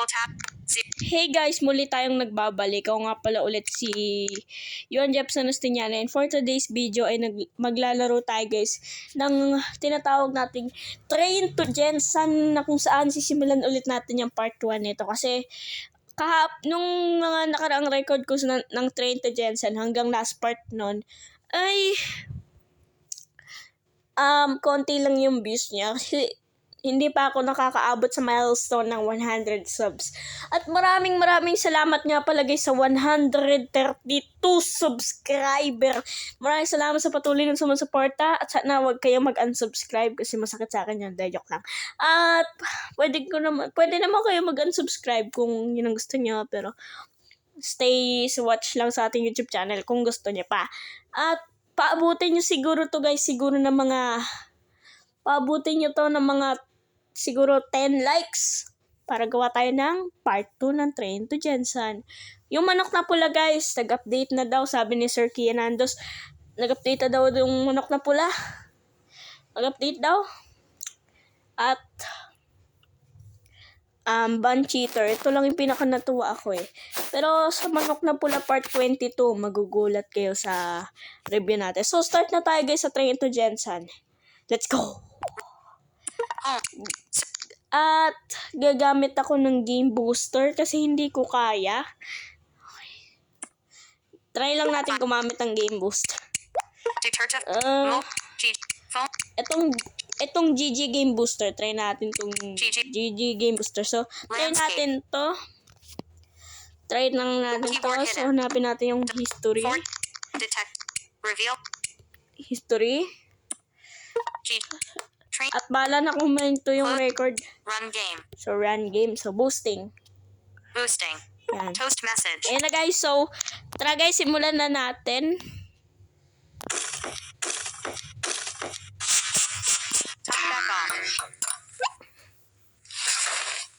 Double tap. Hey guys, muli tayong nagbabalik. Ako nga pala ulit si Yuan Jepson Ostiniana. And for today's video ay nag- maglalaro tayo guys ng tinatawag nating Train to Jensen na kung saan sisimulan ulit natin yung part 1 nito. Kasi kahap nung mga nakaraang record ko sa, ng Train to Jensen hanggang last part nun ay um, konti lang yung views niya. Kasi hindi pa ako nakakaabot sa milestone ng 100 subs. At maraming maraming salamat nga pala sa 132 subscriber. Maraming salamat sa patuloy ng sumusuporta at sana wag kayong mag-unsubscribe kasi masakit sa akin yun. Joke lang. At pwede, ko naman, pwede naman kayo mag-unsubscribe kung yun ang gusto nyo. Pero stay watch lang sa ating YouTube channel kung gusto niya pa. At paabutin nyo siguro to guys, siguro ng mga paabutin nyo to ng mga siguro 10 likes para gawa tayo ng part 2 ng Train to Jensen. Yung manok na pula guys, nag-update na daw, sabi ni Sir Kianandos, nag-update na daw yung manok na pula. Nag-update daw. At um, Ban Cheater, ito lang yung pinaka natuwa ako eh. Pero sa manok na pula part 22, magugulat kayo sa review natin. So start na tayo guys sa Train to Jensen. Let's go! At gagamit ako ng game booster kasi hindi ko kaya. Okay. Try lang natin gumamit ng game booster. Uh, Mo. G. Phone. etong etong GG game booster, try natin tong GG. GG game booster. So, try natin to. Try lang natin to. So, hanapin natin yung history. Fort. Detect. Reveal. History. G. Train. At bala na kumain to yung record. Run game. So, run game. So, boosting. Boosting. Yan. Toast message. Ayan na guys, so tara guys, simulan na natin.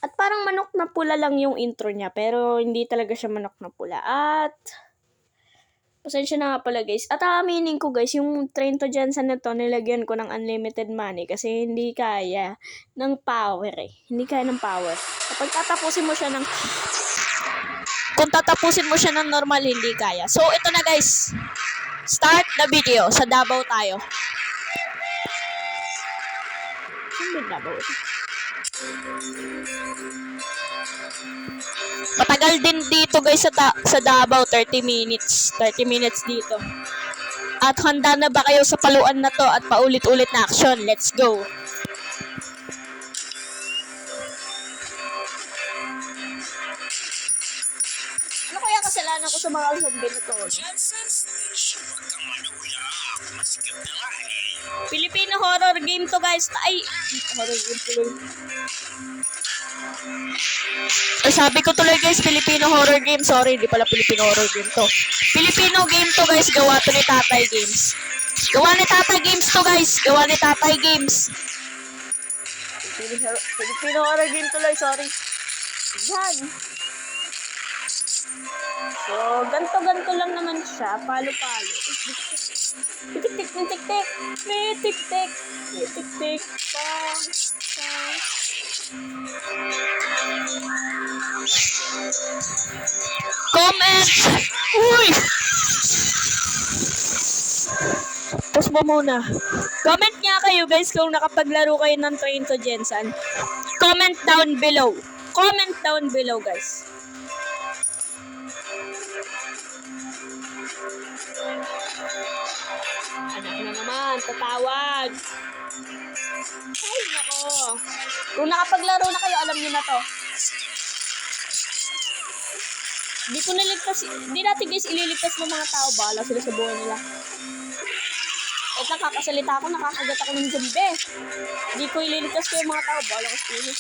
At parang manok na pula lang yung intro niya, pero hindi talaga siya manok na pula. At pasensya na nga pala guys. At aaminin ko guys, yung train to Jensen na to, nilagyan ko ng unlimited money kasi hindi kaya ng power eh. Hindi kaya ng power. Kapag tatapusin mo siya ng kung tatapusin mo siya ng normal, hindi kaya. So, ito na guys. Start the video. Sa Davao tayo. Saan ba Davao? Matagal din dito guys sa, ta- sa Davao, 30 minutes. 30 minutes dito. At handa na ba kayo sa paluan na to at paulit-ulit na action? Let's go! Ano kaya kasalanan ko sa mga zombie na to? no? Filipino horror game to guys. Ay, horror game tuloy. Ay, sabi ko tuloy guys, Filipino horror game. Sorry, di pala Filipino horror game to. Filipino game to guys, gawa to ni Tatay Games. Gawa ni Tatay Games to guys. Gawa ni Tatay Games. Filipino horror game tuloy, sorry. Yan. So, ganto-ganto lang naman siya. Palo-palo. Tik-tik, tik-tik. Tik-tik. Tik-tik. Pang. Pang. Comment! Uy! Pause mo muna. Comment nga kayo guys kung nakapaglaro kayo ng Train to Jensen. Comment down below. Comment down below guys. Tatawag. Ay, nako. Kung nakapaglaro na kayo, alam niyo na to. Di ko niligtas, di natin guys ililigtas ng mga tao. Bahala sila sa buhay nila. At nakakasalita ako, nakakagat ako ng zombie. Di ko ililigtas ko yung mga tao. Bahala ko sila.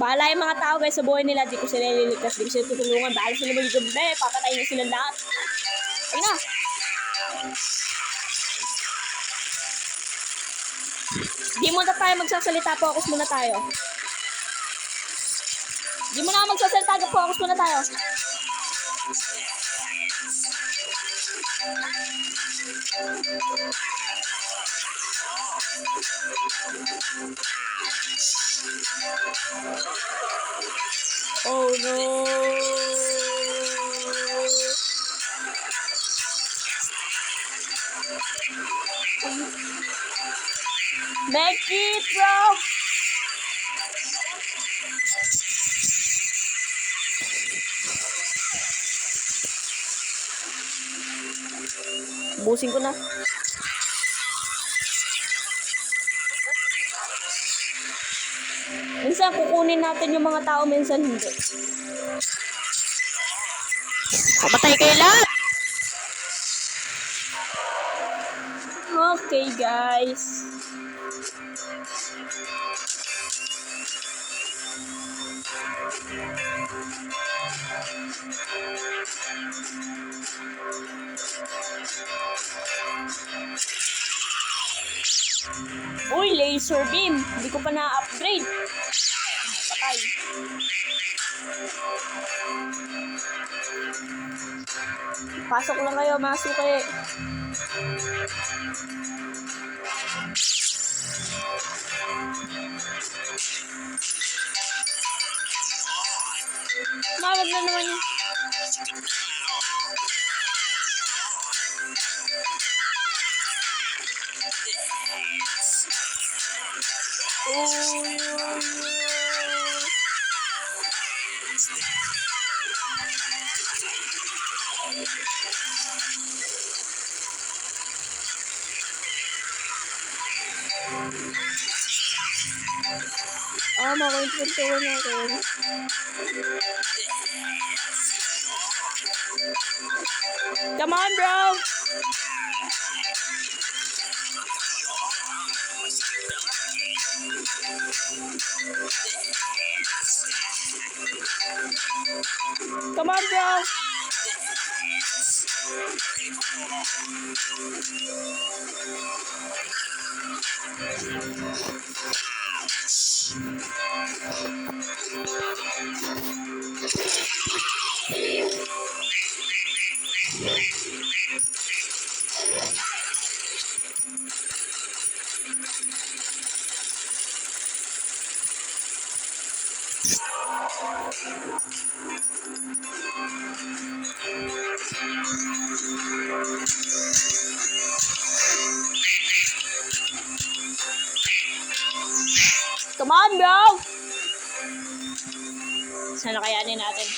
Bahala yung mga tao guys sa buhay nila. Di ko sila ililigtas. Di ko sila tutulungan. Bahala sila mga zombie. Papatayin na sila lahat. Ayun na. Di muna tayo magsasalita. Focus muna tayo. Di mo na magsasalita. Focus muna tayo. Oh no! Make it, bro! Busin ko na. Minsan kukunin natin yung mga tao, minsan hindi. Pamatay kayo lahat! Okay, guys. Uy, laser beam. Hindi ko pa na-upgrade. Patay. Pasok lang kayo, mga suki. Mawag na naman yun. Uy, uy, uy. Ah, makakwentuhan natin. Come on, bro! Come on, bro! Thank you. Come on, bro! Sana kayanin natin.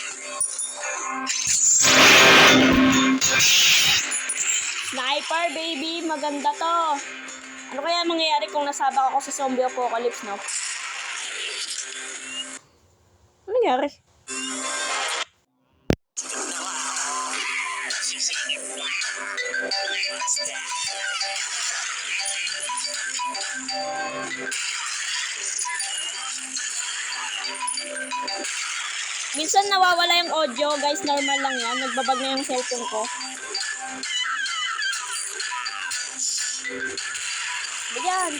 Sniper, baby! Maganda to! Ano kaya mangyayari kung nasabak ako sa zombie apocalypse, no? Ano nangyari? Audio, guys. Normal lang yan. Nagbabag na yung cellphone ko. Ayan.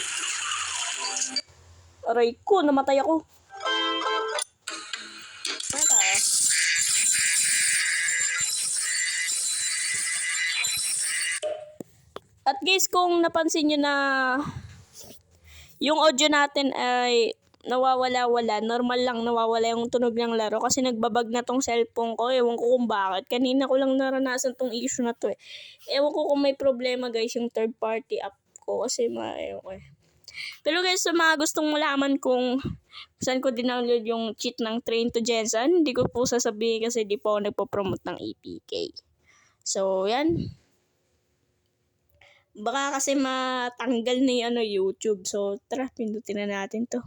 Aray ko, namatay ako. At guys, kung napansin nyo na yung audio natin ay nawawala-wala. Normal lang nawawala yung tunog ng laro kasi nagbabag na tong cellphone ko. Ewan ko kung bakit. Kanina ko lang naranasan tong issue na to eh. Ewan ko kung may problema guys yung third party app ko kasi ma ewan eh. Pero guys, sa mga gustong malaman kung saan ko dinownload yung cheat ng Train to Jensen, hindi ko po sasabihin kasi di po ako nagpo-promote ng APK. So, yan. Baka kasi matanggal na yung ano, YouTube. So, tara, pindutin na natin to.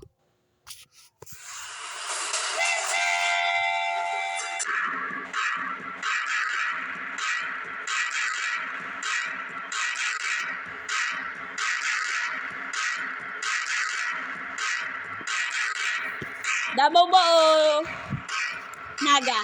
Davao ba o Naga?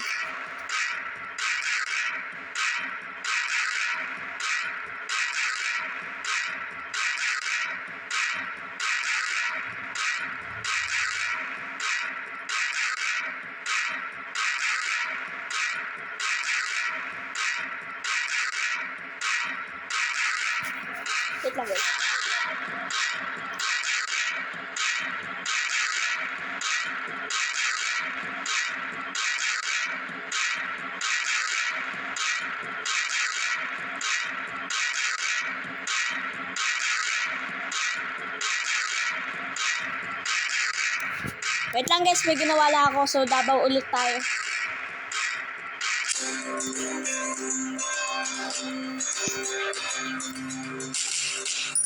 Wait lang guys. Wait lang guys, may ginawa lang ako. So, Davao ulit tayo.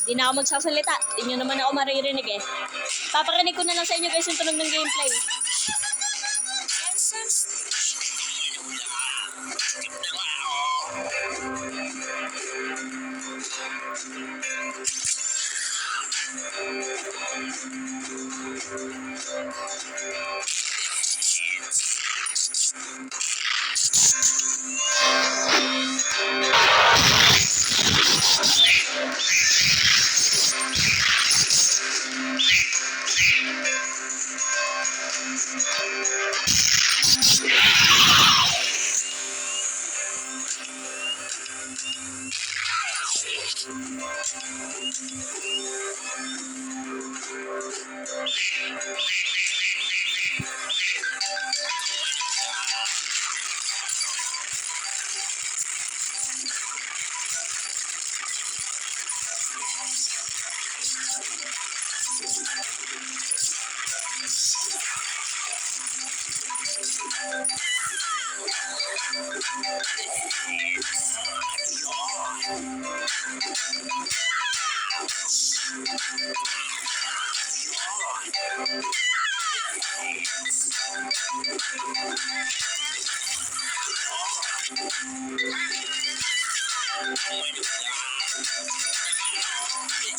Di na ako magsasalita. Di nyo naman ako maririnig eh. Paparinig ko na lang sa inyo guys yung tunog ng gameplay. Música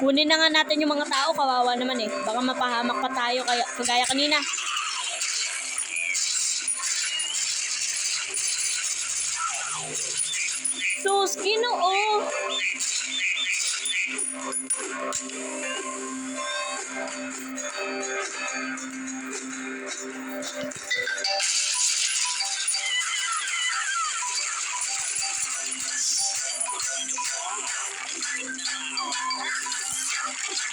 Kunin na nga natin yung mga tao, kawawa naman eh. Baka mapahamak pa tayo kaya, kagaya kanina. Sus, ginoo!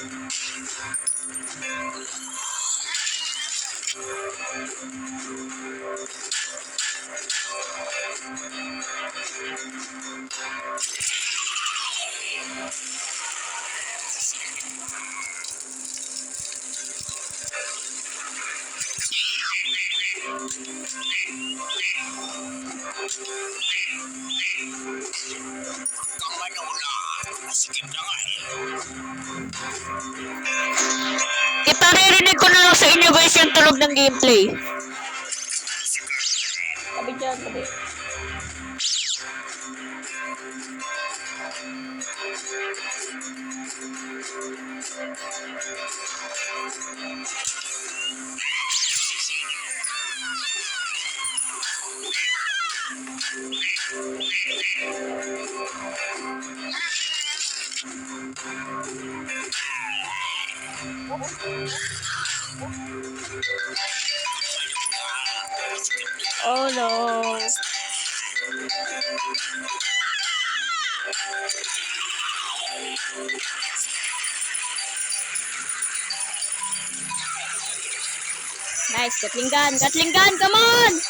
còn bên đầu là Iparirinig ko na lang sa inyo guys yung tunog ng gameplay. Tabi dyan, tabi. Gatling gun, come on!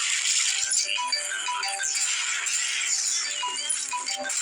Stand.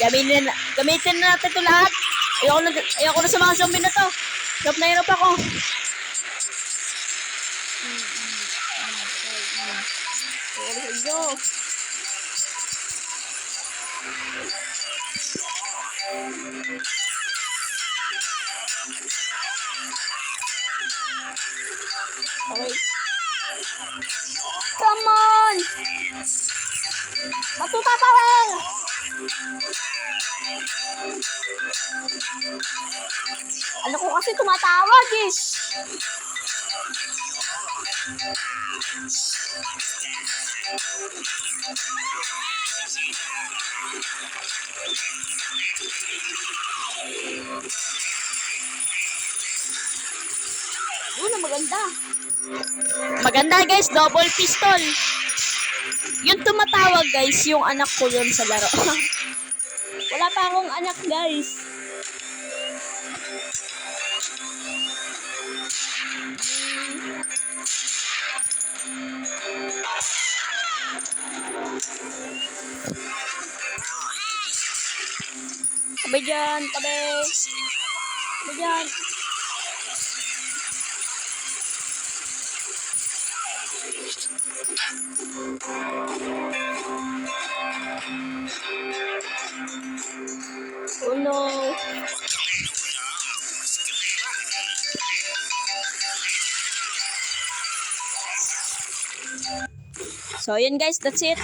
Gamitin, gamitin na natin ito lahat. Ayoko na, ayoko na sa mga zombie na to. Hirap na hirap ako. Inyo. Okay. Come on! Matuta pa! Ano ko kasi tumatawag eh. Una, maganda. Maganda guys, double pistol. Yung tumatawag guys, yung anak ko yun sa laro. Wala pa akong anak guys. Tabi dyan, tabi. So, yun guys, that's it.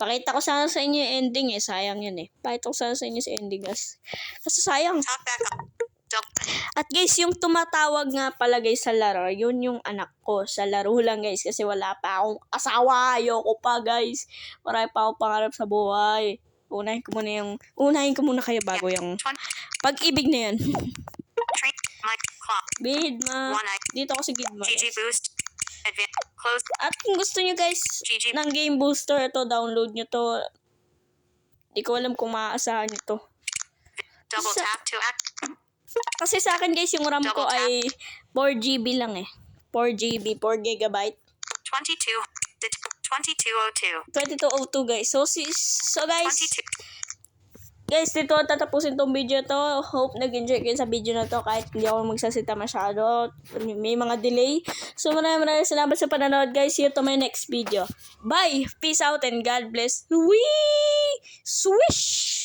Pakita ko sana sa inyo yung ending eh. Sayang yun eh. Pakita ko sana sa inyo sa ending guys. Kasi sayang. Double. At guys, yung tumatawag nga pala guys sa laro, yun yung anak ko sa laro lang guys. Kasi wala pa akong asawa. Ayoko pa guys. Marami pa akong pangarap sa buhay. Unahin ko muna yung, unahin ko muna kayo bago yung 20. pag-ibig na. Clock. Bidma. Dito ako sa Gidma. GG boost. Close. At kung gusto nyo guys GG. ng game booster, ito download nyo to. Di ko alam kung maaasahan nyo to. Double Sa- tap to act. Kasi sa akin guys, yung RAM ko tap. ay 4GB lang eh. 4GB, 4 gigabyte. 22. Det- 2202. 2202 guys. So, si, so guys, 22. guys, dito tatapusin tong video to. Hope nag-enjoy kayo sa video na to kahit hindi ako magsasita masyado. May mga delay. So, maraming maraming salamat sa panonood guys. See you to my next video. Bye! Peace out and God bless. Wee! Swish!